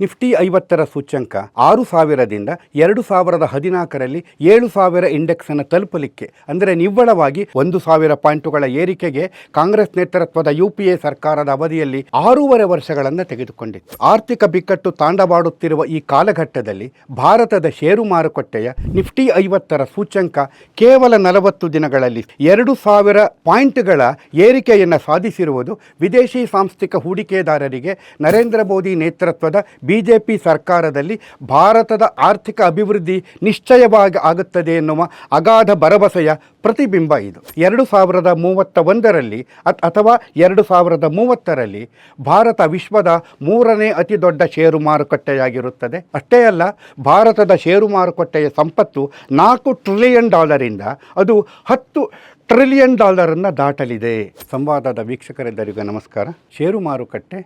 Nifty ಐವತ್ತರ ಸೂಚ್ಯಂಕ ಆರು ಸಾವಿರದಿಂದ ಎರಡು ಸಾವಿರದ ಹದಿನಾಲ್ಕರಲ್ಲಿ ಏಳು ಸಾವಿರ ಇಂಡೆಕ್ಸ್ ಅನ್ನು ತಲುಪಲಿಕ್ಕೆ, ಅಂದರೆ ನಿವ್ವಳವಾಗಿ ಒಂದು ಸಾವಿರ ಪಾಯಿಂಟುಗಳ ಏರಿಕೆಗೆ ಕಾಂಗ್ರೆಸ್ ನೇತೃತ್ವದ ಯು ಪಿ ಎ ಸರ್ಕಾರದ ಅವಧಿಯಲ್ಲಿ ಆರೂವರೆ ವರ್ಷಗಳನ್ನು ತೆಗೆದುಕೊಂಡಿತ್ತು. ಆರ್ಥಿಕ ಬಿಕ್ಕಟ್ಟು ತಾಂಡವಾಡುತ್ತಿರುವ ಈ ಕಾಲಘಟ್ಟದಲ್ಲಿ ಭಾರತದ ಷೇರು ಮಾರುಕಟ್ಟೆಯ ನಿಫ್ಟಿ ಐವತ್ತರ ಸೂಚ್ಯಂಕ ಕೇವಲ ನಲವತ್ತು ದಿನಗಳಲ್ಲಿ ಎರಡು ಸಾವಿರ ಪಾಯಿಂಟ್ಗಳ ಏರಿಕೆಯನ್ನು ಸಾಧಿಸಿರುವುದು ವಿದೇಶಿ ಸಾಂಸ್ಥಿಕ ಹೂಡಿಕೆದಾರರಿಗೆ ನರೇಂದ್ರ ಮೋದಿ ನೇತೃತ್ವದ ಬಿಜೆಪಿ ಸರ್ಕಾರದಲ್ಲಿ ಭಾರತದ ಆರ್ಥಿಕ ಅಭಿವೃದ್ಧಿ ನಿಶ್ಚಯವಾಗಿ ಆಗುತ್ತದೆ ಎನ್ನುವ ಅಗಾಧ ಭರವಸೆಯ ಪ್ರತಿಬಿಂಬ ಇದು. ಎರಡು ಸಾವಿರದ ಮೂವತ್ತ ಒಂದರಲ್ಲಿ ಅಥವಾ ಎರಡು ಸಾವಿರದ ಮೂವತ್ತರಲ್ಲಿ ಭಾರತ ವಿಶ್ವದ ಮೂರನೇ ಅತಿ ದೊಡ್ಡ ಷೇರು ಮಾರುಕಟ್ಟೆಯಾಗಿರುತ್ತದೆ. ಅಷ್ಟೇ ಅಲ್ಲ, ಭಾರತದ ಷೇರು ಮಾರುಕಟ್ಟೆಯ ಸಂಪತ್ತು ನಾಲ್ಕು ಟ್ರಿಲಿಯನ್ ಡಾಲರಿಂದ ಅದು ಹತ್ತು ಟ್ರಿಲಿಯನ್ ಡಾಲರನ್ನು ದಾಟಲಿದೆ. ಸಂವಾದದ ವೀಕ್ಷಕರೆಲ್ಲರಿಗೂ ನಮಸ್ಕಾರ. ಷೇರು ಮಾರುಕಟ್ಟೆ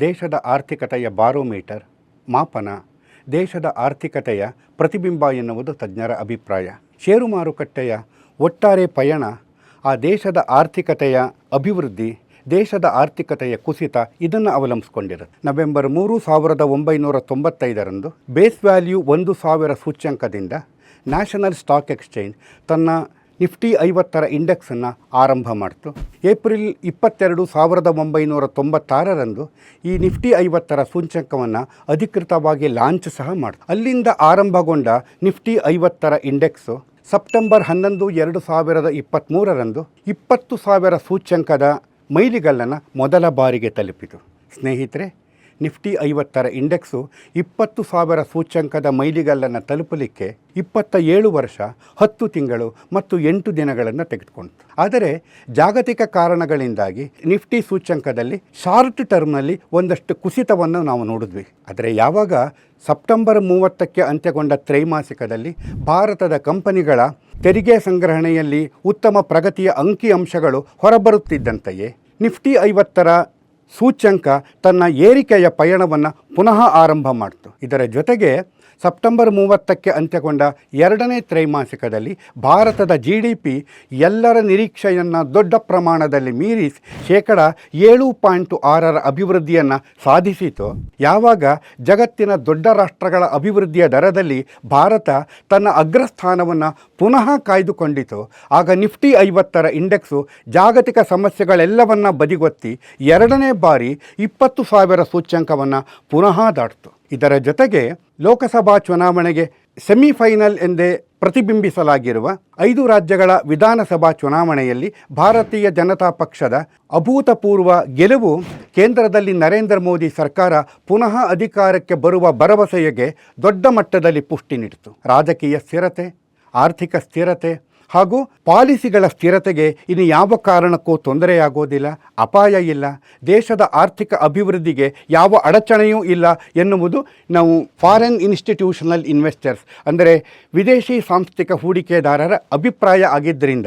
ದೇಶದ ಆರ್ಥಿಕತೆಯ ಬಾರೋಮೀಟರ್, ಮಾಪನ, ದೇಶದ ಆರ್ಥಿಕತೆಯ ಪ್ರತಿಬಿಂಬ ಎನ್ನುವುದು ತಜ್ಞರ ಅಭಿಪ್ರಾಯ. ಷೇರು ಮಾರುಕಟ್ಟೆಯ ಒಟ್ಟಾರೆ ಪಯಣ, ಆ ದೇಶದ ಆರ್ಥಿಕತೆಯ ಅಭಿವೃದ್ಧಿ, ದೇಶದ ಆರ್ಥಿಕತೆಯ ಕುಸಿತ ಇದನ್ನು ಅವಲಂಬಿಸಿಕೊಂಡಿರುತ್ತೆ. ನವೆಂಬರ್ ಮೂರು ಸಾವಿರದ ಒಂಬೈನೂರ ತೊಂಬತ್ತೈದರಂದು ಬೇಸ್ ವ್ಯಾಲ್ಯೂ ಒಂದು ಸಾವಿರ ಸೂಚ್ಯಂಕದಿಂದ ನ್ಯಾಷನಲ್ ಸ್ಟಾಕ್ ಎಕ್ಸ್ಚೇಂಜ್ ತನ್ನ ನಿಫ್ಟಿ ಐವತ್ತರ ಇಂಡೆಕ್ಸನ್ನು ಆರಂಭ ಮಾಡಿತು. ಏಪ್ರಿಲ್ ಇಪ್ಪತ್ತೆರಡು ಸಾವಿರದ ಒಂಬೈನೂರ ತೊಂಬತ್ತಾರರಂದು ಈ ನಿಫ್ಟಿ ಐವತ್ತರ ಸೂಚ್ಯಂಕವನ್ನು ಅಧಿಕೃತವಾಗಿ ಲಾಂಚ್ ಸಹ ಮಾಡಿತು. ಅಲ್ಲಿಂದ ಆರಂಭಗೊಂಡ ನಿಫ್ಟಿ ಐವತ್ತರ ಇಂಡೆಕ್ಸು ಸೆಪ್ಟೆಂಬರ್ ಹನ್ನೊಂದು ಎರಡು ಸಾವಿರದ ಇಪ್ಪತ್ತ್ಮೂರರಂದು ಇಪ್ಪತ್ತು ಸಾವಿರ ಸೂಚ್ಯಂಕದ ಮೈಲಿಗಲ್ಲನ್ನು ಮೊದಲ ಬಾರಿಗೆ ತಲುಪಿತು. ಸ್ನೇಹಿತರೆ ನಿಫ್ಟಿ ಐವತ್ತರ ಇಂಡೆಕ್ಸು ಇಪ್ಪತ್ತು ಸಾವಿರ ಸೂಚ್ಯಂಕದ ಮೈಲಿಗಲ್ಲನ್ನು ತಲುಪಲಿಕ್ಕೆ ಇಪ್ಪತ್ತ ಏಳು ವರ್ಷ, ಹತ್ತು ತಿಂಗಳು ಮತ್ತು ಎಂಟು ದಿನಗಳನ್ನು ತೆಗೆದುಕೊಂಡಿತು. ಆದರೆ ಜಾಗತಿಕ ಕಾರಣಗಳಿಂದಾಗಿ ನಿಫ್ಟಿ ಸೂಚ್ಯಂಕದಲ್ಲಿ ಶಾರ್ಟ್ ಟರ್ಮ್ನಲ್ಲಿ ಒಂದಷ್ಟು ಕುಸಿತವನ್ನು ನಾವು ನೋಡಿದ್ವಿ. ಆದರೆ ಯಾವಾಗ ಸೆಪ್ಟೆಂಬರ್ ಮೂವತ್ತಕ್ಕೆ ಅಂತ್ಯಗೊಂಡ ತ್ರೈಮಾಸಿಕದಲ್ಲಿ ಭಾರತದ ಕಂಪನಿಗಳ ತೆರಿಗೆ ಸಂಗ್ರಹಣೆಯಲ್ಲಿ ಉತ್ತಮ ಪ್ರಗತಿಯ ಅಂಕಿಅಂಶಗಳು ಹೊರಬರುತ್ತಿದ್ದಂತೆಯೇ ನಿಫ್ಟಿ ಐವತ್ತರ ಸೂಚ್ಯಂಕ ತನ್ನ ಏರಿಕೆಯ ಪಯಣವನ್ನು ಪುನಃ ಆರಂಭ ಮಾಡಿತು. ಇದರ ಜೊತೆಗೆ ಸೆಪ್ಟೆಂಬರ್ ಮೂವತ್ತಕ್ಕೆ ಅಂತ್ಯಗೊಂಡ ಎರಡನೇ ತ್ರೈಮಾಸಿಕದಲ್ಲಿ ಭಾರತದ ಜಿ ಡಿ ಪಿ ಎಲ್ಲರ ನಿರೀಕ್ಷೆಯನ್ನು ದೊಡ್ಡ ಪ್ರಮಾಣದಲ್ಲಿ ಮೀರಿ ಶೇಕಡ ಏಳು ಪಾಯಿಂಟ್ ಆರರ ಅಭಿವೃದ್ಧಿಯನ್ನು ಸಾಧಿಸಿತು. ಯಾವಾಗ ಜಗತ್ತಿನ ದೊಡ್ಡ ರಾಷ್ಟ್ರಗಳ ಅಭಿವೃದ್ಧಿಯ ದರದಲ್ಲಿ ಭಾರತ ತನ್ನ ಅಗ್ರಸ್ಥಾನವನ್ನು ಪುನಃ ಕಾಯ್ದುಕೊಂಡಿತು, ಆಗ ನಿಫ್ಟಿ ಐವತ್ತರ ಇಂಡೆಕ್ಸು ಜಾಗತಿಕ ಸಮಸ್ಯೆಗಳೆಲ್ಲವನ್ನ ಬದಿಗೊತ್ತಿ ಎರಡನೇ ಬಾರಿ ಇಪ್ಪತ್ತು ಸಾವಿರ ಸೂಚ್ಯಂಕವನ್ನು ಪುನಃ ದಾಟಿತು. ಇದರ ಜೊತೆಗೆ ಲೋಕಸಭಾ ಚುನಾವಣೆಗೆ ಸೆಮಿಫೈನಲ್ ಎಂದೇ ಪ್ರತಿಬಿಂಬಿಸಲಾಗಿರುವ ಐದು ರಾಜ್ಯಗಳ ವಿಧಾನಸಭಾ ಚುನಾವಣೆಯಲ್ಲಿ ಭಾರತೀಯ ಜನತಾ ಪಕ್ಷದ ಅಭೂತಪೂರ್ವ ಗೆಲುವು ಕೇಂದ್ರದಲ್ಲಿ ನರೇಂದ್ರ ಮೋದಿ ಸರ್ಕಾರ ಪುನಃ ಅಧಿಕಾರಕ್ಕೆ ಬರುವ ಭರವಸೆಗೆ ದೊಡ್ಡ ಮಟ್ಟದಲ್ಲಿ ಪುಷ್ಟಿ ನೀಡಿತು. ರಾಜಕೀಯ ಸ್ಥಿರತೆ, ಆರ್ಥಿಕ ಸ್ಥಿರತೆ ಹಾಗೂ ಪಾಲಿಸಿಗಳ ಸ್ಥಿರತೆಗೆ ಇನ್ನು ಯಾವ ಕಾರಣಕ್ಕೂ ತೊಂದರೆಯಾಗೋದಿಲ್ಲ, ಅಪಾಯ ಇಲ್ಲ, ದೇಶದ ಆರ್ಥಿಕ ಅಭಿವೃದ್ಧಿಗೆ ಯಾವ ಅಡಚಣೆಯೂ ಇಲ್ಲ ಎನ್ನುವುದು ನಾವು ಫಾರಿನ್ ಇನ್ಸ್ಟಿಟ್ಯೂಷನಲ್ ಇನ್ವೆಸ್ಟರ್ಸ್, ಅಂದರೆ ವಿದೇಶಿ ಸಾಂಸ್ಥಿಕ ಹೂಡಿಕೆದಾರರ ಅಭಿಪ್ರಾಯ ಆಗಿದ್ದರಿಂದ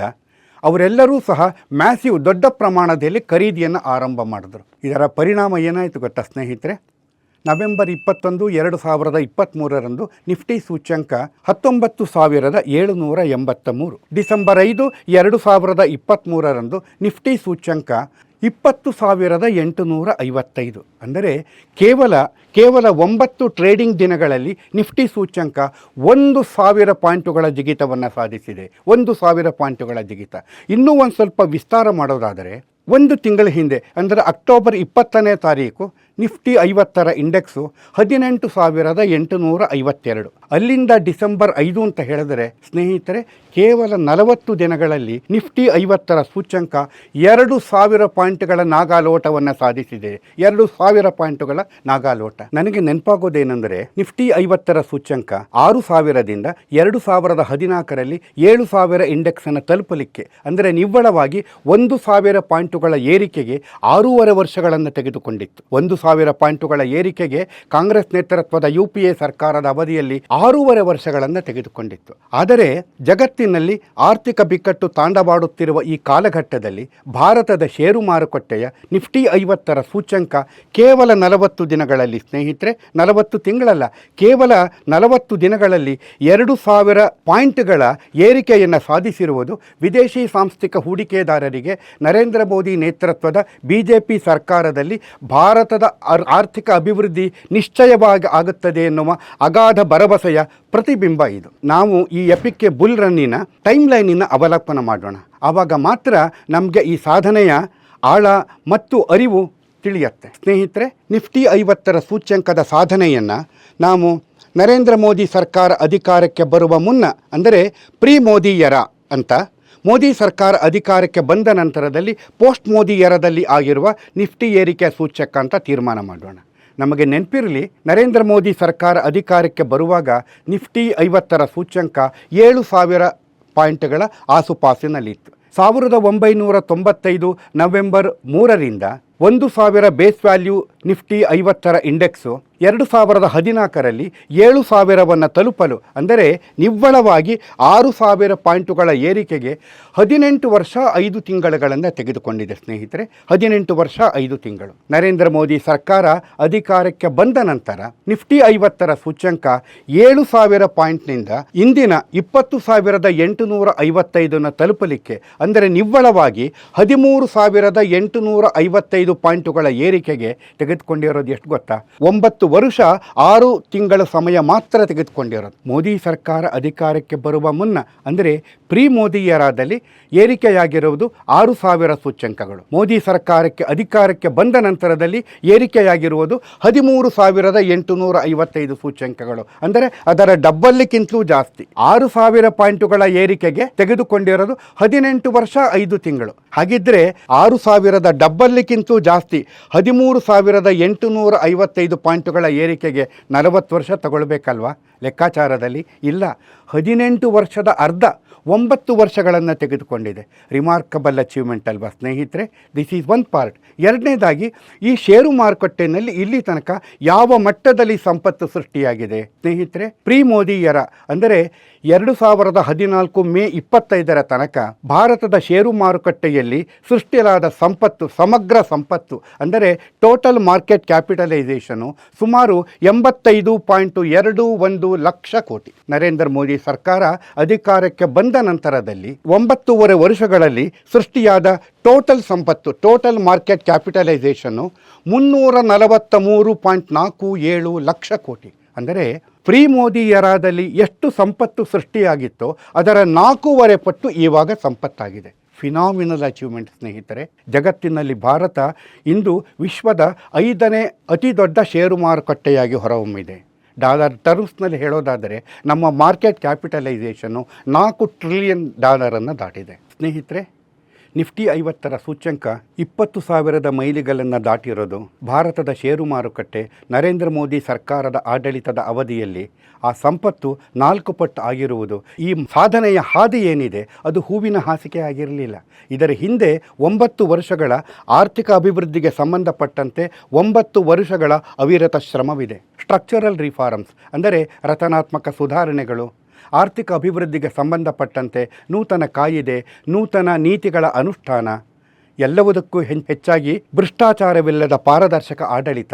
ಅವರೆಲ್ಲರೂ ಸಹ ಮ್ಯಾಸಿವ್ ದೊಡ್ಡ ಪ್ರಮಾಣದಲ್ಲಿ ಖರೀದಿಯನ್ನು ಆರಂಭ ಮಾಡಿದ್ರು. ಇದರ ಪರಿಣಾಮ ಏನಾಯಿತು ಗೊತ್ತಾ ಸ್ನೇಹಿತರೆ? ನವೆಂಬರ್ ಇಪ್ಪತ್ತೊಂದು, ಎರಡು ಸಾವಿರದ ಇಪ್ಪತ್ತ್ಮೂರರಂದು ನಿಫ್ಟಿ ಸೂಚ್ಯಂಕ ಹತ್ತೊಂಬತ್ತು ಸಾವಿರದ ಏಳುನೂರ ಎಂಬತ್ತ ಮೂರು ಡಿಸೆಂಬರ್ ಐದು, ಎರಡು ಸಾವಿರದ ಇಪ್ಪತ್ತ್ಮೂರರಂದು ನಿಫ್ಟಿ ಸೂಚ್ಯಂಕ ಇಪ್ಪತ್ತು ಸಾವಿರದ ಎಂಟುನೂರ ಐವತ್ತೈದು. ಅಂದರೆ ಕೇವಲ ಕೇವಲ ಒಂಬತ್ತು ಟ್ರೇಡಿಂಗ್ ದಿನಗಳಲ್ಲಿ ನಿಫ್ಟಿ ಸೂಚ್ಯಂಕ ಒಂದು ಸಾವಿರ ಪಾಯಿಂಟುಗಳ ಜಿಗಿತವನ್ನು ಸಾಧಿಸಿದೆ. ಒಂದು ಸಾವಿರ ಪಾಯಿಂಟುಗಳ ಜಿಗಿತ. ಇನ್ನೂ ಒಂದು ಸ್ವಲ್ಪ ವಿಸ್ತಾರ ಮಾಡೋದಾದರೆ, ಒಂದು ತಿಂಗಳ ಹಿಂದೆ, ಅಂದರೆ ಅಕ್ಟೋಬರ್ ಇಪ್ಪತ್ತನೇ ತಾರೀಕು ನಿಫ್ಟಿ ಐವತ್ತರ ಇಂಡೆಕ್ಸು ಹದಿನೆಂಟು ಸಾವಿರದ ಎಂಟುನೂರ ಐವತ್ತೆರಡು. ಅಲ್ಲಿಂದ ಡಿಸೆಂಬರ್ ಐದು ಅಂತ ಹೇಳಿದರೆ, ಸ್ನೇಹಿತರೆ, ಕೇವಲ ನಲವತ್ತು ದಿನಗಳಲ್ಲಿ ನಿಫ್ಟಿ ಐವತ್ತರ ಸೂಚ್ಯಂಕ ಎರಡು ಸಾವಿರ ಪಾಯಿಂಟ್ಗಳ ನಾಗಾಲೋಟವನ್ನು ಸಾಧಿಸಿದೆ. ಎರಡು ಸಾವಿರ ಪಾಯಿಂಟ್ಗಳ ನಾಗಾಲೋಟ. ನನಗೆ ನೆನಪಾಗೋದೇನೆಂದರೆ, ನಿಫ್ಟಿ ಐವತ್ತರ ಸೂಚ್ಯಂಕ ಆರು ಸಾವಿರದಿಂದ ಎರಡು ಸಾವಿರದ ಹದಿನಾಲ್ಕರಲ್ಲಿ ಏಳು ಸಾವಿರ ಇಂಡೆಕ್ಸನ್ನು ತಲುಪಲಿಕ್ಕೆ, ಅಂದರೆ ನಿವ್ವಳವಾಗಿ ಒಂದು ಸಾವಿರ ಪಾಯಿಂಟುಗಳ ಏರಿಕೆಗೆ ಆರೂವರೆ ವರ್ಷಗಳನ್ನು ತೆಗೆದುಕೊಂಡಿತ್ತು. ಒಂದು ಸಾವಿರ ಪಾಯಿಂಟುಗಳ ಏರಿಕೆಗೆ ಕಾಂಗ್ರೆಸ್ ನೇತೃತ್ವದ ಯುಪಿಎ ಸರ್ಕಾರದ ಅವಧಿಯಲ್ಲಿ ಆರೂವರೆ ವರ್ಷಗಳನ್ನು ತೆಗೆದುಕೊಂಡಿತ್ತು. ಆದರೆ ಜಗತ್ತಿನಲ್ಲಿ ಆರ್ಥಿಕ ಬಿಕ್ಕಟ್ಟು ತಾಂಡವಾಡುತ್ತಿರುವ ಈ ಕಾಲಘಟ್ಟದಲ್ಲಿ ಭಾರತದ ಷೇರು ಮಾರುಕಟ್ಟೆಯ ನಿಫ್ಟಿ ಐವತ್ತರ ಸೂಚ್ಯಂಕ ಕೇವಲ ನಲವತ್ತು ದಿನಗಳಲ್ಲಿ ಸ್ನೇಹಿತರೆ, ನಲವತ್ತು ತಿಂಗಳಲ್ಲ, ಕೇವಲ ನಲವತ್ತು ದಿನಗಳಲ್ಲಿ ಎರಡು ಸಾವಿರ ಪಾಯಿಂಟ್ಗಳ ಏರಿಕೆಯನ್ನು ಸಾಧಿಸಿರುವುದು ವಿದೇಶಿ ಸಾಂಸ್ಥಿಕ ಹೂಡಿಕೆದಾರರಿಗೆ ನರೇಂದ್ರ ಮೋದಿ ನೇತೃತ್ವದ ಬಿಜೆಪಿ ಸರ್ಕಾರದಲ್ಲಿ ಭಾರತದ ಆರ್ಥಿಕ ಅಭಿವೃದ್ಧಿ ನಿಶ್ಚಯವಾಗಿ ಆಗುತ್ತದೆ ಎನ್ನುವ ಅಗಾಧ ಭರವಸೆಯ ಪ್ರತಿಬಿಂಬ ಇದು. ನಾವು ಈ ಎಪಿಕ್ಕೆ ಬುಲ್ ರನ್ನಿನ ಟೈಮ್ ಲೈನಿನ ಅವಲೋಕನ ಮಾಡೋಣ. ಆವಾಗ ಮಾತ್ರ ನಮಗೆ ಈ ಸಾಧನೆಯ ಆಳ ಮತ್ತು ಅರಿವು ತಿಳಿಯತ್ತೆ. ಸ್ನೇಹಿತರೆ, ನಿಫ್ಟಿ ಐವತ್ತರ ಸೂಚ್ಯಂಕದ ಸಾಧನೆಯನ್ನು ನಾವು ನರೇಂದ್ರ ಮೋದಿ ಸರ್ಕಾರ ಅಧಿಕಾರಕ್ಕೆ ಬರುವ ಮುನ್ನ, ಅಂದರೆ ಪ್ರೀ ಮೋದಿಯರ ಅಂತ ಮೋದಿ ಸರ್ಕಾರ ಅಧಿಕಾರಕ್ಕೆ ಬಂದ ನಂತರದಲ್ಲಿ ಪೋಸ್ಟ್ ಮೋದಿ ಎರದಲ್ಲಿ ಆಗಿರುವ ನಿಫ್ಟಿ ಏರಿಕೆ ಸೂಚಕ ಅಂತ ತೀರ್ಮಾನ ಮಾಡೋಣ. ನಮಗೆ ನೆನಪಿರಲಿ, ನರೇಂದ್ರ ಮೋದಿ ಸರ್ಕಾರ ಅಧಿಕಾರಕ್ಕೆ ಬರುವಾಗ ನಿಫ್ಟಿ ಐವತ್ತರ ಸೂಚ್ಯಂಕ ಏಳು ಸಾವಿರ ಪಾಯಿಂಟ್ಗಳ ಆಸುಪಾಸಿನಲ್ಲಿತ್ತು. ಸಾವಿರದ ಒಂಬೈನೂರ ತೊಂಬತ್ತೈದು ನವೆಂಬರ್ ಮೂರರಿಂದ ಒಂದು ಸಾವಿರ ಬೇಸ್ ವ್ಯಾಲ್ಯೂ ನಿಫ್ಟಿ ಐವತ್ತರ ಇಂಡೆಕ್ಸು, ಎರಡು ಸಾವಿರದ ಹದಿನಾಲ್ಕರಲ್ಲಿ ಏಳು ಸಾವಿರವನ್ನು ತಲುಪಲು, ಅಂದರೆ ನಿವ್ವಳವಾಗಿ ಆರು ಸಾವಿರ ಪಾಯಿಂಟುಗಳ ಏರಿಕೆಗೆ ಹದಿನೆಂಟು ವರ್ಷ ಐದು ತಿಂಗಳುಗಳನ್ನು ತೆಗೆದುಕೊಂಡಿದೆ ಸ್ನೇಹಿತರೆ. ಹದಿನೆಂಟು ವರ್ಷ ಐದು ತಿಂಗಳು. ನರೇಂದ್ರ ಮೋದಿ ಸರ್ಕಾರ ಅಧಿಕಾರಕ್ಕೆ ಬಂದ ನಂತರ ನಿಫ್ಟಿ ಐವತ್ತರ ಸೂಚ್ಯಂಕ ಏಳು ಸಾವಿರ ಪಾಯಿಂಟ್ನಿಂದ ಇಂದಿನ ಇಪ್ಪತ್ತು ಸಾವಿರದ ಎಂಟುನೂರ ಐವತ್ತೈದನ್ನು ತಲುಪಲಿಕ್ಕೆ, ಅಂದರೆ ನಿವ್ವಳವಾಗಿ ಹದಿಮೂರು ಸಾವಿರದ ಎಂಟುನೂರ ಐವತ್ತೈದು ಪಾಯಿಂಟುಗಳ ಏರಿಕೆಗೆ ತೆಗೆದುಕೊಂಡಿರೋದು ಎಷ್ಟು ಗೊತ್ತಾ? ಒಂಬತ್ತು ವರ್ಷ, ಆರು ತಿಂಗಳ ಸಮಯ ಮಾತ್ರ ತೆಗೆದುಕೊಂಡಿರೋದು. ಮೋದಿ ಸರ್ಕಾರ ಅಧಿಕಾರಕ್ಕೆ ಬರುವ ಮುನ್ನ, ಅಂದರೆ ಪ್ರೀ ಮೋದಿಯರಾದಲ್ಲಿ ಏರಿಕೆಯಾಗಿರುವುದು ಆರು ಸಾವಿರ ಸೂಚ್ಯಂಕಗಳು. ಮೋದಿ ಸರ್ಕಾರಕ್ಕೆ ಅಧಿಕಾರಕ್ಕೆ ಬಂದ ನಂತರದಲ್ಲಿ ಏರಿಕೆಯಾಗಿರುವುದು ಹದಿಮೂರು ಸಾವಿರದ ಎಂಟುನೂರ ಐವತ್ತೈದು ಸೂಚ್ಯಂಕಗಳು. ಅಂದರೆ ಅದರ ಡಬ್ಬಲ್ಲಿಕ್ಕಿಂತಲೂ ಜಾಸ್ತಿ. ಆರು ಸಾವಿರ ಪಾಯಿಂಟುಗಳ ಏರಿಕೆಗೆ ತೆಗೆದುಕೊಂಡಿರೋದು ಹದಿನೆಂಟು ವರ್ಷ, ಐದು ತಿಂಗಳು. ಹಾಗಿದ್ರೆ ಆರು ಸಾವಿರದ ಡಬ್ಬಲ್ಗಿಂತಲೂ ಜಾಸ್ತಿ. ಹದಿಮೂರು ಸಾವಿರದ ಎಂಟುನೂರ ಐವತ್ತೈದು ಪಾಯಿಂಟುಗಳ ಏರಿಕೆಗೆ ನಲವತ್ತು ವರ್ಷ ತಗೊಳ್ಬೇಕಲ್ವಾ? ಲೆಕ್ಕಾಚಾರದಲ್ಲಿ ಇಲ್ಲ. ಹದಿನೆಂಟು ವರ್ಷದ ಅರ್ಧ ಒಂಬತ್ತು ವರ್ಷಗಳನ್ನು ತೆಗೆದುಕೊಂಡಿದೆ. ರಿಮಾರ್ಕಬಲ್ ಅಚೀವ್ಮೆಂಟ್ ಅಲ್ವಾ ಸ್ನೇಹಿತರೆ? ದಿಸ್ ಈಸ್ ಒನ್ ಪಾರ್ಟ್ ಎರಡನೇದಾಗಿ, ಈ ಷೇರು ಮಾರುಕಟ್ಟೆಯಲ್ಲಿ ಇಲ್ಲಿ ತನಕ ಯಾವ ಮಟ್ಟದಲ್ಲಿ ಸಂಪತ್ತು ಸೃಷ್ಟಿಯಾಗಿದೆ? ಸ್ನೇಹಿತರೆ ಪ್ರೀ ಮೋದಿಯರ ಅಂದರೆ ಎರಡು ಸಾವಿರದ ಹದಿನಾಲ್ಕು ಮೇ ಇಪ್ಪತ್ತೈದರ ತನಕ ಭಾರತದ ಷೇರು ಮಾರುಕಟ್ಟೆಯಲ್ಲಿ ಸೃಷ್ಟಿಯಾದ ಸಂಪತ್ತು, ಸಮಗ್ರ ಸಂಪತ್ತು, ಅಂದರೆ ಟೋಟಲ್ ಮಾರ್ಕೆಟ್ ಕ್ಯಾಪಿಟಲೈಸೇಷನು ಸುಮಾರು ಎಂಬತ್ತೈದು ಪಾಯಿಂಟು ಎರಡು ಒಂದು ಲಕ್ಷ ಕೋಟಿ. ನರೇಂದ್ರ ಮೋದಿ ಸರ್ಕಾರ ಅಧಿಕಾರಕ್ಕೆ ಬಂದ ನಂತರದಲ್ಲಿ ಒಂಬತ್ತೂವರೆ ವರ್ಷಗಳಲ್ಲಿ ಸೃಷ್ಟಿಯಾದ ಟೋಟಲ್ ಸಂಪತ್ತು, ಟೋಟಲ್ ಮಾರ್ಕೆಟ್ ಕ್ಯಾಪಿಟಲೈಸೇಷನ್ನು ಮುನ್ನೂರ ನಲವತ್ತ ಮೂರು ಪಾಯಿಂಟ್ ನಾಲ್ಕು ಏಳು ಲಕ್ಷ ಕೋಟಿ. ಅಂದರೆ ಪ್ರೀ ಮೋದಿಯರಾದಲ್ಲಿ ಎಷ್ಟು ಸಂಪತ್ತು ಸೃಷ್ಟಿಯಾಗಿತ್ತೋ ಅದರ ನಾಲ್ಕೂವರೆ ಪಟ್ಟು ಇವಾಗ ಸಂಪತ್ತಾಗಿದೆ. ಫಿನಾಮಿನಲ್ ಅಚೀವ್ಮೆಂಟ್ ಸ್ನೇಹಿತರೆ. ಜಗತ್ತಿನಲ್ಲಿ ಭಾರತ ಇಂದು ವಿಶ್ವದ ಐದನೇ ಅತಿ ದೊಡ್ಡ ಷೇರು ಮಾರುಕಟ್ಟೆಯಾಗಿ ಹೊರಹೊಮ್ಮಿದೆ. ಡಾಲರ್ ಟರ್ಮ್ಸ್ನಲ್ಲಿ ಹೇಳೋದಾದರೆ ನಮ್ಮ ಮಾರ್ಕೆಟ್ ಕ್ಯಾಪಿಟಲೈಸೇಷನ್ನು ನಾಲ್ಕು ಟ್ರಿಲಿಯನ್ ಡಾಲರನ್ನು ದಾಟಿದೆ. ಸ್ನೇಹಿತರೆ ನಿಫ್ಟಿ ಐವತ್ತರ ಸೂಚ್ಯಂಕ ಇಪ್ಪತ್ತು ಸಾವಿರದ ಮೈಲಿಗಳನ್ನು ದಾಟಿರೋದು ಭಾರತದ ಷೇರು ಮಾರುಕಟ್ಟೆ ನರೇಂದ್ರ ಮೋದಿ ಸರ್ಕಾರದ ಆಡಳಿತದ ಅವಧಿಯಲ್ಲಿ. ಆ ಸಂಪತ್ತು ನಾಲ್ಕು ಪಟ್ಟು ಆಗಿರುವುದು ಈ ಸಾಧನೆಯ ಹಾದಿ ಏನಿದೆ ಅದು ಹೂವಿನ ಹಾಸಿಗೆ ಆಗಿರಲಿಲ್ಲ. ಇದರ ಹಿಂದೆ ಒಂಬತ್ತು ವರ್ಷಗಳ ಆರ್ಥಿಕ ಅಭಿವೃದ್ಧಿಗೆ ಸಂಬಂಧಪಟ್ಟಂತೆ ಒಂಬತ್ತು ವರ್ಷಗಳ ಅವಿರತ ಶ್ರಮವಿದೆ. ಸ್ಟ್ರಕ್ಚರಲ್ ರಿಫಾರ್ಮ್ಸ್ ಅಂದರೆ ರಚನಾತ್ಮಕ ಸುಧಾರಣೆಗಳು ಆರ್ಥಿಕ ಅಭಿವೃದ್ಧಿಗೆ ಸಂಬಂಧಪಟ್ಟಂತೆ ನೂತನ ಕಾಯಿದೆ, ನೂತನ ನೀತಿಗಳ ಅನುಷ್ಠಾನ. ಎಲ್ಲವುದಕ್ಕೂ ಹೆಚ್ಚಾಗಿ ಭ್ರಷ್ಟಾಚಾರವಿಲ್ಲದ ಪಾರದರ್ಶಕ ಆಡಳಿತ.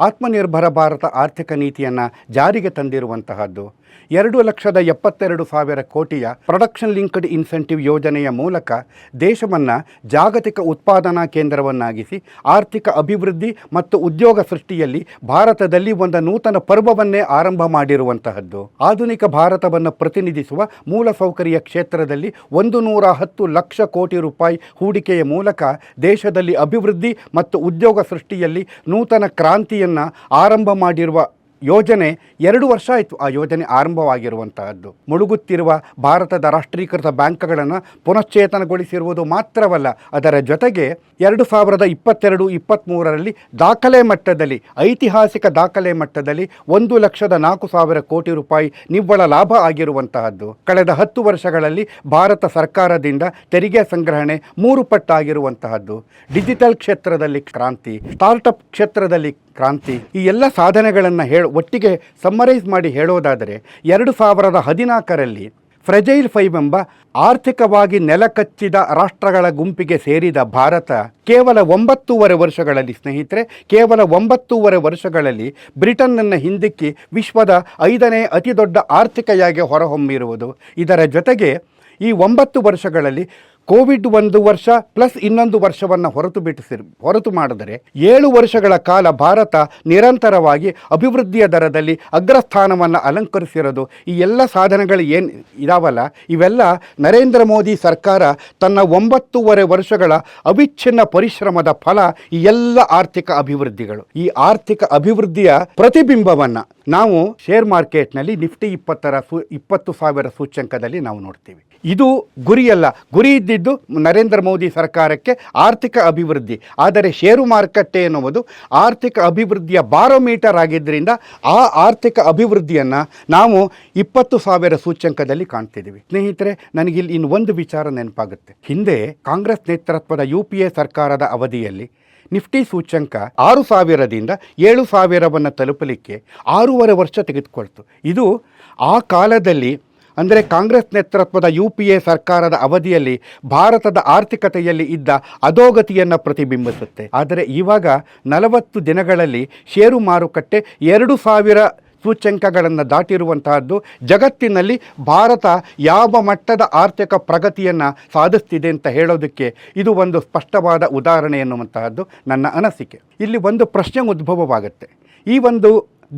ಆತ್ಮನಿರ್ಭರ ಭಾರತ ಆರ್ಥಿಕ ನೀತಿಯನ್ನು ಜಾರಿಗೆ ತಂದಿರುವಂತಹದ್ದು. ಎರಡು ಲಕ್ಷದ ಎಪ್ಪತ್ತೆರಡು ಸಾವಿರ ಕೋಟಿಯ ಪ್ರೊಡಕ್ಷನ್ ಲಿಂಕ್ಡ್ ಇನ್ಸೆಂಟಿವ್ ಯೋಜನೆಯ ಮೂಲಕ ದೇಶವನ್ನು ಜಾಗತಿಕ ಉತ್ಪಾದನಾ ಕೇಂದ್ರವನ್ನಾಗಿಸಿ ಆರ್ಥಿಕ ಅಭಿವೃದ್ಧಿ ಮತ್ತು ಉದ್ಯೋಗ ಸೃಷ್ಟಿಯಲ್ಲಿ ಭಾರತದಲ್ಲಿ ಒಂದು ನೂತನ ಪರ್ವವನ್ನೇ ಆರಂಭ ಮಾಡಿರುವಂತಹದ್ದು. ಆಧುನಿಕ ಭಾರತವನ್ನು ಪ್ರತಿನಿಧಿಸುವ ಮೂಲಸೌಕರ್ಯ ಕ್ಷೇತ್ರದಲ್ಲಿ ಒಂದು ನೂರ ಹತ್ತು ಲಕ್ಷ ಕೋಟಿ ರೂಪಾಯಿ ಹೂಡಿಕೆಯ ಮೂಲಕ ದೇಶದಲ್ಲಿ ಅಭಿವೃದ್ಧಿ ಮತ್ತು ಉದ್ಯೋಗ ಸೃಷ್ಟಿಯಲ್ಲಿ ನೂತನ ಕ್ರಾಂತಿಯನ್ನು ಆರಂಭ ಮಾಡಿರುವ ಯೋಜನೆ ಎರಡು ವರ್ಷ ಆಯಿತು. ಆ ಯೋಜನೆ ಆರಂಭವಾಗಿರುವಂತಹದ್ದು. ಮುಳುಗುತ್ತಿರುವ ಭಾರತದ ರಾಷ್ಟ್ರೀಕೃತ ಬ್ಯಾಂಕ್ಗಳನ್ನು ಪುನಶ್ಚೇತನಗೊಳಿಸಿರುವುದು ಮಾತ್ರವಲ್ಲ, ಅದರ ಜೊತೆಗೆ ಎರಡು ಸಾವಿರದ ಇಪ್ಪತ್ತೆರಡು ಇಪ್ಪತ್ತ್ಮೂರರಲ್ಲಿ ದಾಖಲೆ ಮಟ್ಟದಲ್ಲಿ, ಐತಿಹಾಸಿಕ ದಾಖಲೆ ಮಟ್ಟದಲ್ಲಿ ಒಂದು ಲಕ್ಷದ ನಾಲ್ಕು ಸಾವಿರ ಕೋಟಿ ರೂಪಾಯಿ ನಿವ್ವಳ ಲಾಭ ಆಗಿರುವಂತಹದ್ದು. ಕಳೆದ ಹತ್ತು ವರ್ಷಗಳಲ್ಲಿ ಭಾರತ ಸರ್ಕಾರದಿಂದ ತೆರಿಗೆ ಸಂಗ್ರಹಣೆ ಮೂರು ಪಟ್ಟಾಗಿರುವಂತಹದ್ದು ಡಿಜಿಟಲ್ ಕ್ಷೇತ್ರದಲ್ಲಿ ಕ್ರಾಂತಿ ಸ್ಟಾರ್ಟಪ್ ಕ್ಷೇತ್ರದಲ್ಲಿ ಕ್ರಾಂತಿ, ಈ ಎಲ್ಲ ಸಾಧನೆಗಳನ್ನು ಹೇಳ ಒಟ್ಟಿಗೆ ಸಮ್ಮರೈಸ್ ಮಾಡಿ ಹೇಳೋದಾದರೆ, ಎರಡು ಸಾವಿರದ ಹದಿನಾಲ್ಕರಲ್ಲಿ ಫ್ರೆಜೈಲ್ ಫೈವ್ ಎಂಬ ಆರ್ಥಿಕವಾಗಿ ನೆಲಕಚ್ಚಿದ ರಾಷ್ಟ್ರಗಳ ಗುಂಪಿಗೆ ಸೇರಿದ ಭಾರತ ಕೇವಲ ಒಂಬತ್ತೂವರೆ ವರ್ಷಗಳಲ್ಲಿ ಸ್ನೇಹಿತರೆ, ಕೇವಲ ಒಂಬತ್ತೂವರೆ ವರ್ಷಗಳಲ್ಲಿ ಬ್ರಿಟನ್ನನ್ನು ಹಿಂದಿಕ್ಕಿ ವಿಶ್ವದ ಐದನೇ ಅತಿದೊಡ್ಡ ಆರ್ಥಿಕೆಯಾಗಿ ಹೊರಹೊಮ್ಮಿರುವುದು. ಇದರ ಜೊತೆಗೆ ಈ ಒಂಬತ್ತು ವರ್ಷಗಳಲ್ಲಿ ಕೋವಿಡ್ ಒಂದು ವರ್ಷ ಪ್ಲಸ್ ಇನ್ನೊಂದು ವರ್ಷವನ್ನು ಹೊರತು ಬಿಟ್ಟಿಸಿ ಹೊರತು ಮಾಡಿದರೆ ಏಳು ವರ್ಷಗಳ ಕಾಲ ಭಾರತ ನಿರಂತರವಾಗಿ ಅಭಿವೃದ್ಧಿಯ ದರದಲ್ಲಿ ಅಗ್ರಸ್ಥಾನವನ್ನು ಅಲಂಕರಿಸಿರೋದು. ಈ ಎಲ್ಲ ಸಾಧನೆಗಳು ಏನು ಇದಾವಲ್ಲ, ಇವೆಲ್ಲ ನರೇಂದ್ರ ಮೋದಿ ಸರ್ಕಾರ ತನ್ನ ಒಂಬತ್ತೂವರೆ ವರ್ಷಗಳ ಅವಿಚ್ಛಿನ್ನ ಪರಿಶ್ರಮದ ಫಲ ಈ ಎಲ್ಲ ಆರ್ಥಿಕ ಅಭಿವೃದ್ಧಿಗಳು. ಈ ಆರ್ಥಿಕ ಅಭಿವೃದ್ಧಿಯ ಪ್ರತಿಬಿಂಬವನ್ನು ನಾವು ಶೇರ್ ಮಾರ್ಕೆಟ್ನಲ್ಲಿ ನಿಫ್ಟಿ ಇಪ್ಪತ್ತರ ಸೂ, ಇಪ್ಪತ್ತು ಸಾವಿರ ಸೂಚ್ಯಂಕದಲ್ಲಿ ನಾವು ನೋಡ್ತೀವಿ. ಇದು ಗುರಿಯಲ್ಲ. ಗುರಿ ಇದ್ದಿದ್ದು ನರೇಂದ್ರ ಮೋದಿ ಸರ್ಕಾರಕ್ಕೆ ಆರ್ಥಿಕ ಅಭಿವೃದ್ಧಿ. ಆದರೆ ಷೇರು ಮಾರುಕಟ್ಟೆ ಎನ್ನುವುದು ಆರ್ಥಿಕ ಅಭಿವೃದ್ಧಿಯ ಬಾರೋಮೀಟರ್ ಆಗಿದ್ದರಿಂದ ಆ ಆರ್ಥಿಕ ಅಭಿವೃದ್ಧಿಯನ್ನು ನಾವು ಇಪ್ಪತ್ತು ಸಾವಿರ ಸೂಚ್ಯಂಕದಲ್ಲಿ ಕಾಣ್ತಿದ್ದೀವಿ. ಸ್ನೇಹಿತರೆ ನನಗಿಲ್ಲಿ ಇನ್ನು ಒಂದು ವಿಚಾರ ನೆನಪಾಗುತ್ತೆ. ಹಿಂದೆ ಕಾಂಗ್ರೆಸ್ ನೇತೃತ್ವದ ಯು ಪಿ ಎ ಸರ್ಕಾರದ ಅವಧಿಯಲ್ಲಿ ನಿಫ್ಟಿ ಸೂಚ್ಯಂಕ ಆರು ಸಾವಿರದಿಂದ ಏಳು ಸಾವಿರವನ್ನು ತಲುಪಲಿಕ್ಕೆ ಆರೂವರೆ ವರ್ಷ ತೆಗೆದುಕೊಳ್ತು. ಇದು ಆ ಕಾಲದಲ್ಲಿ ಅಂದರೆ ಕಾಂಗ್ರೆಸ್ ನೇತೃತ್ವದ ಯು ಪಿ ಎ ಸರ್ಕಾರದ ಅವಧಿಯಲ್ಲಿ ಭಾರತದ ಆರ್ಥಿಕತೆಯಲ್ಲಿ ಇದ್ದ ಅಧೋಗತಿಯನ್ನು ಪ್ರತಿಬಿಂಬಿಸುತ್ತೆ. ಆದರೆ ಇವಾಗ ನಲವತ್ತು ದಿನಗಳಲ್ಲಿ ಷೇರು ಮಾರುಕಟ್ಟೆ ಎರಡು ಸಾವಿರ ಸೂಚ್ಯಂಕಗಳನ್ನು ದಾಟಿರುವಂತಹದ್ದು ಜಗತ್ತಿನಲ್ಲಿ ಭಾರತ ಯಾವ ಮಟ್ಟದ ಆರ್ಥಿಕ ಪ್ರಗತಿಯನ್ನು ಸಾಧಿಸ್ತಿದೆ ಅಂತ ಹೇಳೋದಕ್ಕೆ ಇದು ಒಂದು ಸ್ಪಷ್ಟವಾದ ಉದಾಹರಣೆ ಎನ್ನುವಂತಹದ್ದು ನನ್ನ ಅನಿಸಿಕೆ. ಇಲ್ಲಿ ಒಂದು ಪ್ರಶ್ನೆ ಉದ್ಭವವಾಗುತ್ತೆ. ಈ ಒಂದು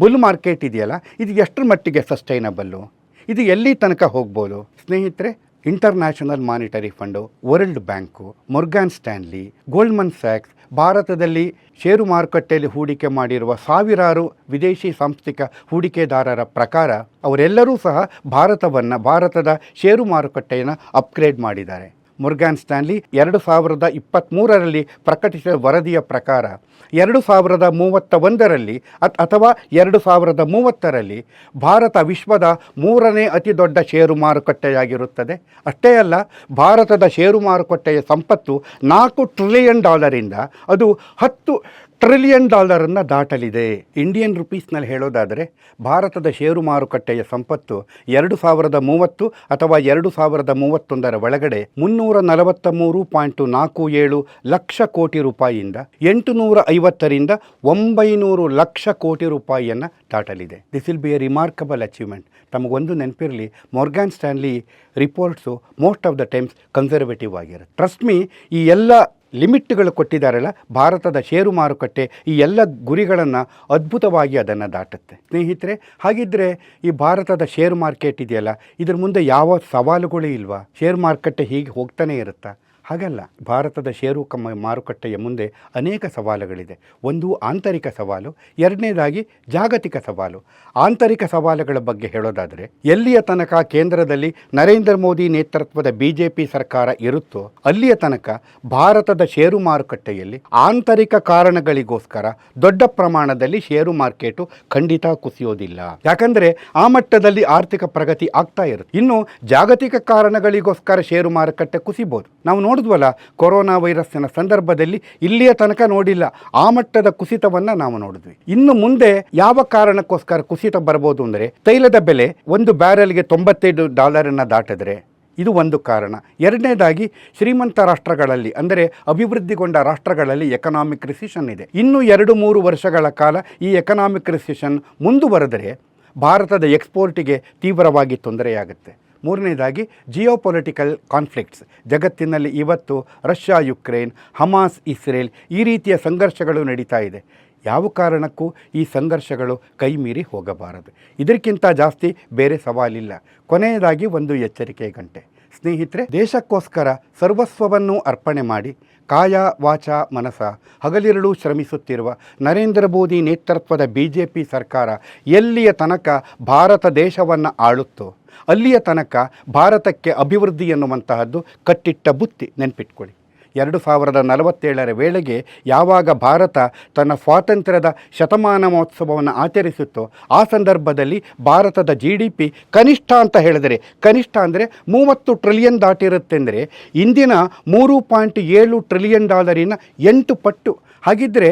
ಬುಲ್ ಮಾರ್ಕೆಟ್ ಇದೆಯಲ್ಲ, ಇದು ಎಷ್ಟರ ಮಟ್ಟಿಗೆ ಸಸ್ಟೈನಬಲ್ಲು? ಇದು ಎಲ್ಲಿ ತನಕ ಹೋಗ್ಬೋದು? ಸ್ನೇಹಿತರೆ International Monetary Fund World Bank Morgan Stanley Goldman sacs ಭಾರತದಲ್ಲಿ ಷೇರು ಮಾರುಕಟ್ಟೆಯಲ್ಲಿ ಹೂಡಿಕೆ ಮಾಡಿರುವ ಸಾವಿರಾರು ವಿದೇಶಿ ಸಾಂಸ್ಥಿಕ ಹೂಡಿಕೆದಾರರ ಪ್ರಕಾರ ಅವರೆಲ್ಲರೂ ಸಹ ಭಾರತವನ್ನು, ಭಾರತದ ಷೇರು ಮಾರುಕಟ್ಟೆಯನ್ನು ಅಪ್ಗ್ರೇಡ್ ಮಾಡಿದ್ದಾರೆ. ಮುರ್ಗಾನ್ ಸ್ಟ್ಯಾನ್ಲಿ ಎರಡು ಸಾವಿರದ ಇಪ್ಪತ್ತ್ಮೂರರಲ್ಲಿ ಪ್ರಕಟಿಸಿದ ವರದಿಯ ಪ್ರಕಾರ, ಎರಡು ಸಾವಿರದ ಮೂವತ್ತ ಒಂದರಲ್ಲಿ ಅಥವಾ ಎರಡು ಸಾವಿರದ ಮೂವತ್ತರಲ್ಲಿ ಭಾರತ ವಿಶ್ವದ ಮೂರನೇ ಅತಿ ದೊಡ್ಡ ಷೇರು ಮಾರುಕಟ್ಟೆಯಾಗಿರುತ್ತದೆ. ಅಷ್ಟೇ ಅಲ್ಲ, ಭಾರತದ ಷೇರು ಮಾರುಕಟ್ಟೆಯ ಸಂಪತ್ತು ನಾಲ್ಕು ಟ್ರಿಲಿಯನ್ ಡಾಲರಿಂದ ಅದು ಹತ್ತು ಟ್ರಿಲಿಯನ್ ಡಾಲರನ್ನು ದಾಟಲಿದೆ. ಇಂಡಿಯನ್ ರುಪೀಸ್ನಲ್ಲಿ ಹೇಳೋದಾದರೆ, ಭಾರತದ ಷೇರು ಮಾರುಕಟ್ಟೆಯ ಸಂಪತ್ತು ಎರಡು ಸಾವಿರದ ಮೂವತ್ತು ಅಥವಾ ಎರಡು ಸಾವಿರದ ಮೂವತ್ತೊಂದರ ಒಳಗಡೆ ಮುನ್ನೂರ ನಲವತ್ತ ಮೂರು ಪಾಯಿಂಟು ನಾಲ್ಕು ಏಳು ಲಕ್ಷ ಕೋಟಿ ರೂಪಾಯಿಯಿಂದ ಎಂಟುನೂರ ಐವತ್ತರಿಂದ ಒಂಬೈನೂರು ಲಕ್ಷ ಕೋಟಿ ರೂಪಾಯಿಯನ್ನು ದಾಟಲಿದೆ. This will be a remarkable achievement ತಮಗೊಂದು ನೆನಪಿರಲಿ Morgan Stanley reports most of the times conservative ಆಗಿರುತ್ತೆ. ಟ್ರಸ್ಟ್ ಮೀ ಈ ಎಲ್ಲ ಲಿಮಿಟ್ಗಳು ಕೊಟ್ಟಿದ್ದಾರಲ್ಲ, ಭಾರತದ ಷೇರು ಮಾರುಕಟ್ಟೆ ಈ ಎಲ್ಲ ಗುರಿಗಳನ್ನು ಅದ್ಭುತವಾಗಿ ಅದನ್ನು ದಾಟುತ್ತೆ. ಸ್ನೇಹಿತರೆ ಹಾಗಿದ್ದರೆ ಈ ಭಾರತದ ಷೇರು ಮಾರ್ಕೆಟ್ ಇದೆಯಲ್ಲ, ಇದ್ರ ಮುಂದೆ ಯಾವ ಸವಾಲುಗಳು ಇಲ್ವಾ? ಷೇರು ಮಾರುಕಟ್ಟೆ ಹೀಗೆ ಹೋಗ್ತಾನೆ ಇರುತ್ತಾ? ಹಾಗಲ್ಲ. ಭಾರತದ ಷೇರು ಕಮ್ಮ ಮಾರುಕಟ್ಟೆಯ ಮುಂದೆ ಅನೇಕ ಸವಾಲುಗಳಿದೆ. ಒಂದು ಆಂತರಿಕ ಸವಾಲು, ಎರಡನೇದಾಗಿ ಜಾಗತಿಕ ಸವಾಲು. ಆಂತರಿಕ ಸವಾಲುಗಳ ಬಗ್ಗೆ ಹೇಳೋದಾದರೆ, ಎಲ್ಲಿಯ ತನಕ ಕೇಂದ್ರದಲ್ಲಿ ನರೇಂದ್ರ ಮೋದಿ ನೇತೃತ್ವದ ಬಿ ಸರ್ಕಾರ ಇರುತ್ತೋ, ಅಲ್ಲಿಯ ತನಕ ಭಾರತದ ಷೇರು ಮಾರುಕಟ್ಟೆಯಲ್ಲಿ ಆಂತರಿಕ ಕಾರಣಗಳಿಗೋಸ್ಕರ ದೊಡ್ಡ ಪ್ರಮಾಣದಲ್ಲಿ ಷೇರು ಮಾರ್ಕೆಟು ಖಂಡಿತ ಕುಸಿಯೋದಿಲ್ಲ. ಯಾಕಂದರೆ ಆ ಮಟ್ಟದಲ್ಲಿ ಆರ್ಥಿಕ ಪ್ರಗತಿ ಆಗ್ತಾ ಇರುತ್ತೆ ಇನ್ನು ಜಾಗತಿಕ ಕಾರಣಗಳಿಗೋಸ್ಕರ ಷೇರು ಮಾರುಕಟ್ಟೆ ಕುಸಿಬೋದು. ನಾವು ನೋಡಿದ್ವಲ್ಲ, ಕೊರೋನಾ ವೈರಸ್ಸಿನ ಸಂದರ್ಭದಲ್ಲಿ ಇಲ್ಲಿಯ ತನಕ ನೋಡಿಲ್ಲ. ಆ ಮಟ್ಟದ ಕುಸಿತವನ್ನು ನಾವು ನೋಡಿದ್ವಿ. ಇನ್ನು ಮುಂದೆ ಯಾವ ಕಾರಣಕ್ಕೋಸ್ಕರ ಕುಸಿತ ಬರಬಹುದು ಅಂದರೆ, ತೈಲದ ಬೆಲೆ ಒಂದು ಬ್ಯಾರೆಲ್ಗೆ ತೊಂಬತ್ತೈದು ಡಾಲರನ್ನು ದಾಟಿದ್ರೆ ಇದು ಒಂದು ಕಾರಣ. ಎರಡನೇದಾಗಿ, ಶ್ರೀಮಂತ ರಾಷ್ಟ್ರಗಳಲ್ಲಿ, ಅಂದರೆ ಅಭಿವೃದ್ಧಿಗೊಂಡ ರಾಷ್ಟ್ರಗಳಲ್ಲಿ ಎಕನಾಮಿಕ್ ರಿಸಿಷನ್ ಇದೆ. ಇನ್ನು ಎರಡು ಮೂರು ವರ್ಷಗಳ ಕಾಲ ಈ ಎಕನಾಮಿಕ್ ರಿಸಿಷನ್ ಮುಂದುವರೆದರೆ, ಭಾರತದ ಎಕ್ಸ್ಪೋರ್ಟಿಗೆ ತೀವ್ರವಾಗಿ ತೊಂದರೆಯಾಗುತ್ತೆ. ಮೂರನೇದಾಗಿ ಜಿಯೋಪೊಲಿಟಿಕಲ್ ಕಾನ್ಫ್ಲಿಕ್ಟ್ಸ್. ಜಗತ್ತಿನಲ್ಲಿ ಇವತ್ತು ರಷ್ಯಾ, ಯುಕ್ರೇನ್, ಹಮಾಸ್, ಇಸ್ರೇಲ್ ಈ ರೀತಿಯ ಸಂಘರ್ಷಗಳು ನಡೀತಾ ಇದೆ. ಯಾವ ಕಾರಣಕ್ಕೂ ಈ ಸಂಘರ್ಷಗಳು ಕೈಮೀರಿ ಹೋಗಬಾರದು. ಇದಕ್ಕಿಂತ ಜಾಸ್ತಿ ಬೇರೆ ಸವಾಲಿಲ್ಲ. ಕೊನೆಯದಾಗಿ ಒಂದು ಎಚ್ಚರಿಕೆ ಗಂಟೆ. ಸ್ನೇಹಿತರೆ, ದೇಶಕ್ಕೋಸ್ಕರ ಸರ್ವಸ್ವವನ್ನು ಅರ್ಪಣೆ ಮಾಡಿ ಕಾಯ ವಾಚ ಮನಸ ಹಗಲಿರುಳು ಶ್ರಮಿಸುತ್ತಿರುವ ನರೇಂದ್ರ ಮೋದಿ ನೇತೃತ್ವದ ಬಿ ಜೆ ಪಿ ಸರ್ಕಾರ ಎಲ್ಲಿಯ ತನಕ ಭಾರತ ದೇಶವನ್ನು ಆಳುತ್ತೋ, ಅಲ್ಲಿಯ ತನಕ ಭಾರತಕ್ಕೆ ಅಭಿವೃದ್ಧಿ ಎನ್ನುವಂತಹದ್ದು ಕಟ್ಟಿಟ್ಟ ಬುತ್ತಿ ನೆನ್ಪಿಟ್ಕೊಳ್ಳಿ. ಎರಡು ಸಾವಿರದ ನಲವತ್ತೇಳರ ವೇಳೆಗೆ ಯಾವಾಗ ಭಾರತ ತನ್ನ ಸ್ವಾತಂತ್ರ್ಯದ ಶತಮಾನ ಮಹೋತ್ಸವವನ್ನು ಆಚರಿಸುತ್ತೋ ಆ ಸಂದರ್ಭದಲ್ಲಿ ಭಾರತದ ಜಿ ಡಿ ಪಿ ಕನಿಷ್ಠ ಅಂತ ಹೇಳಿದರೆ, ಕನಿಷ್ಠ ಅಂದರೆ ಮೂವತ್ತು ಟ್ರಿಲಿಯನ್ ದಾಟಿರುತ್ತೆಂದರೆ ಇಂದಿನ ಮೂರು ಪಾಯಿಂಟ್ ಏಳು ಟ್ರಿಲಿಯನ್ ಡಾಲರಿನ ಎಂಟು ಪಟ್ಟು. ಹಾಗಿದ್ದರೆ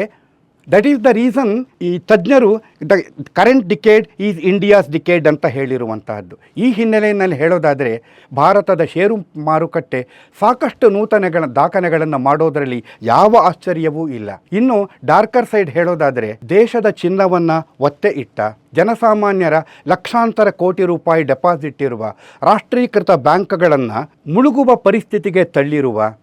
ದಟ್ ಈಸ್ ದ ರೀಸನ್ ಈ ತಜ್ಞರು, the current decade is India's decade ಅಂತ ಹೇಳಿರುವಂತಹದ್ದು. ಈ ಹಿನ್ನೆಲೆಯಲ್ಲಿ ಹೇಳೋದಾದರೆ, ಭಾರತದ ಷೇರು ಮಾರುಕಟ್ಟೆ ಸಾಕಷ್ಟು ನೂತನಗಳ ದಾಖಲೆಗಳನ್ನು ಮಾಡೋದರಲ್ಲಿ ಯಾವ ಆಶ್ಚರ್ಯವೂ ಇಲ್ಲ. ಇನ್ನು ಡಾರ್ಕರ್ ಸೈಡ್ ಹೇಳೋದಾದರೆ, ದೇಶದ ಚಿನ್ನವನ್ನು ಒತ್ತೆ ಇಟ್ಟ, ಜನಸಾಮಾನ್ಯರ ಲಕ್ಷಾಂತರ ಕೋಟಿ ರೂಪಾಯಿ ಡೆಪಾಸಿಟ್ ಇರುವ, ರಾಷ್ಟ್ರೀಕೃತ ಬ್ಯಾಂಕ್ಗಳನ್ನು ಮುಳುಗುವ ಪರಿಸ್ಥಿತಿಗೆ ತಳ್ಳಿರುವ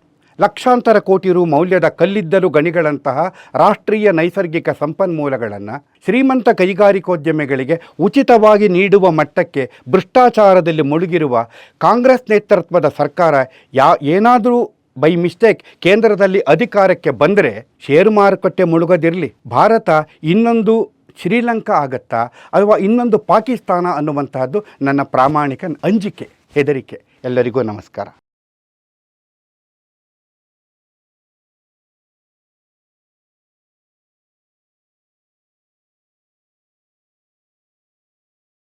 ಲಕ್ಷಾಂತರ ಕೋಟಿ ರು ಮೌಲ್ಯದ ಕಲ್ಲಿದ್ದಲು ಗಣಿಗಳಂತಹ ರಾಷ್ಟ್ರೀಯ ನೈಸರ್ಗಿಕ ಸಂಪನ್ಮೂಲಗಳನ್ನು ಶ್ರೀಮಂತ ಕೈಗಾರಿಕೋದ್ಯಮಿಗಳಿಗೆ ಉಚಿತವಾಗಿ ನೀಡುವ ಮಟ್ಟಕ್ಕೆ ಭ್ರಷ್ಟಾಚಾರದಲ್ಲಿ ಮುಳುಗಿರುವ ಕಾಂಗ್ರೆಸ್ ನೇತೃತ್ವದ ಸರ್ಕಾರ ಯಾ, ಏನಾದರೂ ಬೈ ಮಿಸ್ಟೇಕ್ ಕೇಂದ್ರದಲ್ಲಿ ಅಧಿಕಾರಕ್ಕೆ ಬಂದರೆ ಷೇರು ಮಾರುಕಟ್ಟೆ ಮುಳುಗದಿರಲಿ. ಭಾರತ ಇನ್ನೊಂದು ಶ್ರೀಲಂಕಾ ಆಗತ್ತಾ ಅಥವಾ ಇನ್ನೊಂದು ಪಾಕಿಸ್ತಾನ ಅನ್ನುವಂತಹದ್ದು ನನ್ನ ಪ್ರಾಮಾಣಿಕ ಅಂಜಿಕೆ, ಹೆದರಿಕೆ. ಎಲ್ಲರಿಗೂ ನಮಸ್ಕಾರ.